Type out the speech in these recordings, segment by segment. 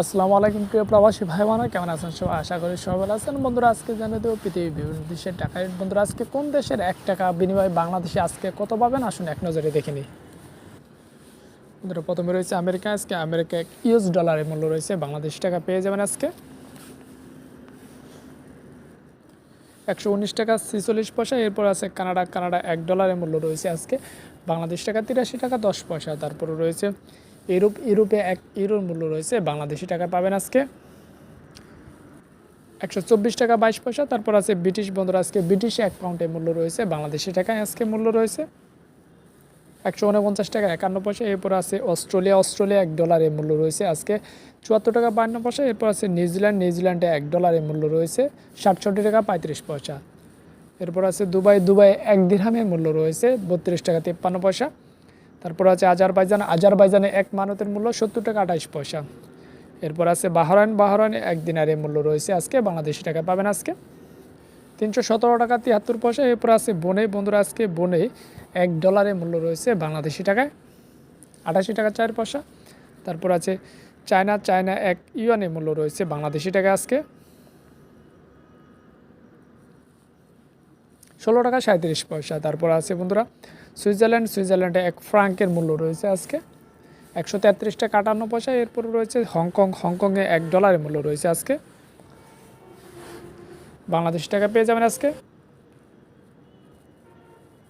আসসালামু আলাইকুম, প্রিয় প্রবাসী ভাই বোনেরা কেমন আছেন সবাই? আশা করি সবাই ভালো আছেন। বন্ধুরা, আজকে জানিয়ে দেবো, পৃথিবীর বিভিন্ন দেশের টাকা রেট। বন্ধুরা, আজকে কোন দেশের এক টাকা বিনিময়ে বাংলাদেশে আজকে কত পাবেন? আসুন এক নজরে দেখে নিই। বন্ধুরা, প্রথমে রয়েছে আমেরিকা। আজকে আমেরিকা ইউএস ডলারের মূল্য রয়েছে। বাংলাদেশ টাকা পেয়ে যাবেন আজকে। একশো উনিশ টাকা ছিচল্লিশ পয়সা। এরপর আছে কানাডা। কানাডা এক ডলারের মূল্য রয়েছে আজকে। বাংলাদেশ টাকা তিরাশি টাকা দশ পয়সা। তারপরে রয়েছে ইউরোপ ইউরোপে এক ইউরোর মূল্য রয়েছে। বাংলাদেশি টাকা পাবেন আজকে। একশো চব্বিশ টাকা বাইশ পয়সা। তারপর আছে ব্রিটিশ বন্ধুরা, আজকে ব্রিটিশ এক পাউন্ডের মূল্য রয়েছে। বাংলাদেশি টাকায় আজকে মূল্য রয়েছে। একশো উনপঞ্চাশ টাকা একান্ন পয়সা। এরপর আছে অস্ট্রেলিয়া। অস্ট্রেলিয়া এক ডলারের মূল্য রয়েছে আজকে। চুয়াত্তর টাকা বান্ন পয়সা। এরপর আছে নিউজিল্যান্ড। নিউজিল্যান্ডে এক ডলারের মূল্য রয়েছে। সাতষট্টি টাকা পঁয়ত্রিশ পয়সা। এরপর আছে দুবাই। দুবাই এক দিরহামের মূল্য রয়েছে। বত্রিশ টাকা তিপ্পান্ন পয়সা। তারপর আছে আজারবাইজান। আজারবাইজানে এক মানতের মূল্য সত্তর টাকা আঠাইশ পয়সা। এরপর আছে বাহরাইন। বাহরাইনে এক দিনারের মূল্য রয়েছে আজকে, বাংলাদেশি টাকা পাবেন আজকে। তিনশো সতেরো টাকা তিয়াত্তর পয়সা। এরপর আছে বনে। বন্ধুরা, আজকে বনে এক ডলারের মূল্য রয়েছে বাংলাদেশি টাকায় আঠাশি টাকা চার পয়সা। তারপর আছে চায়না। চায়না এক ইউয়ানের মূল্য রয়েছে বাংলাদেশি টাকা আজকে। ষোলো টাকা সাঁত্রিশ পয়সা। তারপর আছে বন্ধুরা, সুইজারল্যান্ড, সুইজারল্যান্ডে এক ফ্রাঙ্কের মূল্য রয়েছে আজকে একশো তেত্রিশ টাকা আটান্ন পয়সা। এরপর রয়েছে হংকং, হংকংয়ে এক ডলারের মূল্য রয়েছে আজকে। বাংলাদেশ টাকা পেয়ে যাবেন আজকে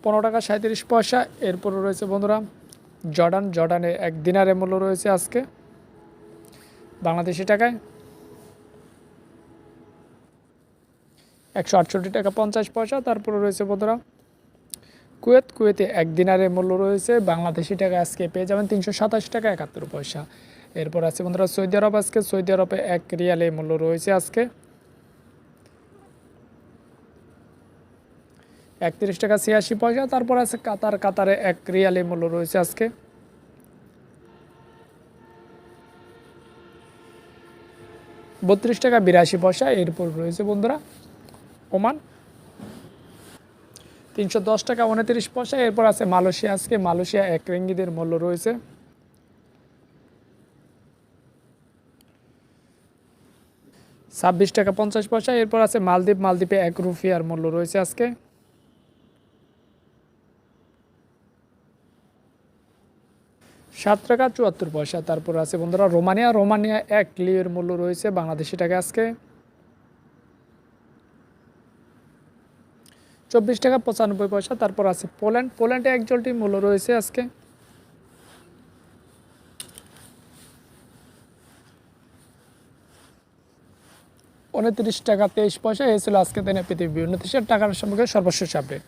পনেরো টাকা সাঁত্রিশ পয়সা। এরপর রয়েছে বন্ধুরা, জর্ডান, জর্ডানে এক দিনারের মূল্য রয়েছে আজকে বাংলাদেশি টাকায়। একশো আটষট্টি টাকা পঞ্চাশ পয়সা, তারপরে রয়েছে বন্ধুরা, কুয়েত। কুয়েতে এক দিনারের মূল্য রয়েছে বাংলাদেশি টাকা, আজকে পেয়ে যাবেন তিনশো সাতাশ টাকা একাত্তর পয়সা। এরপর আছে বন্ধুরা, সৌদি আরব আজকে, সৌদি আরবে এক রিয়ালের মূল্য রয়েছে আজকে। একত্রিশ টাকা ছিয়াশি পয়সা, তারপর আছে কাতার, কাতারে এক রিয়ালের মূল্য রয়েছে আজকে। বত্রিশ টাকা বিরাশি পয়সা, এরপর রয়েছে বন্ধুরা ওমান। তিনশো দশ টাকা উনত্রিশ পয়সা। এরপর আছে মালয়েশিয়া। আজকে মালয়েশিয়া এক রেঙ্গিদের মূল্য রয়েছে। ছাব্বিশ টাকা পঞ্চাশ পয়সা। এরপর আছে মালদ্বীপ। মালদ্বীপে এক রুফিয়ার মূল্য রয়েছে আজকে। সাত টাকা চুয়াত্তর পয়সা। তারপর আছে বন্ধুরা, রোমানিয়া। রোমানিয়া এক লিয়ের মূল্য রয়েছে বাংলাদেশি টাকা আজকে। চব্বিশ টাকা পঁচানব্বই পয়সা, তারপর আছে পোল্যান্ড পোল্যান্ডে এক জলটি মূল্য রয়েছে আজকে। উনত্রিশ টাকা তেইশ পয়সা, এই ছিল আজকে দিনে পৃথিবীর বিভিন্ন দেশের টাকার সম্পর্কে সর্বশেষ আপডেট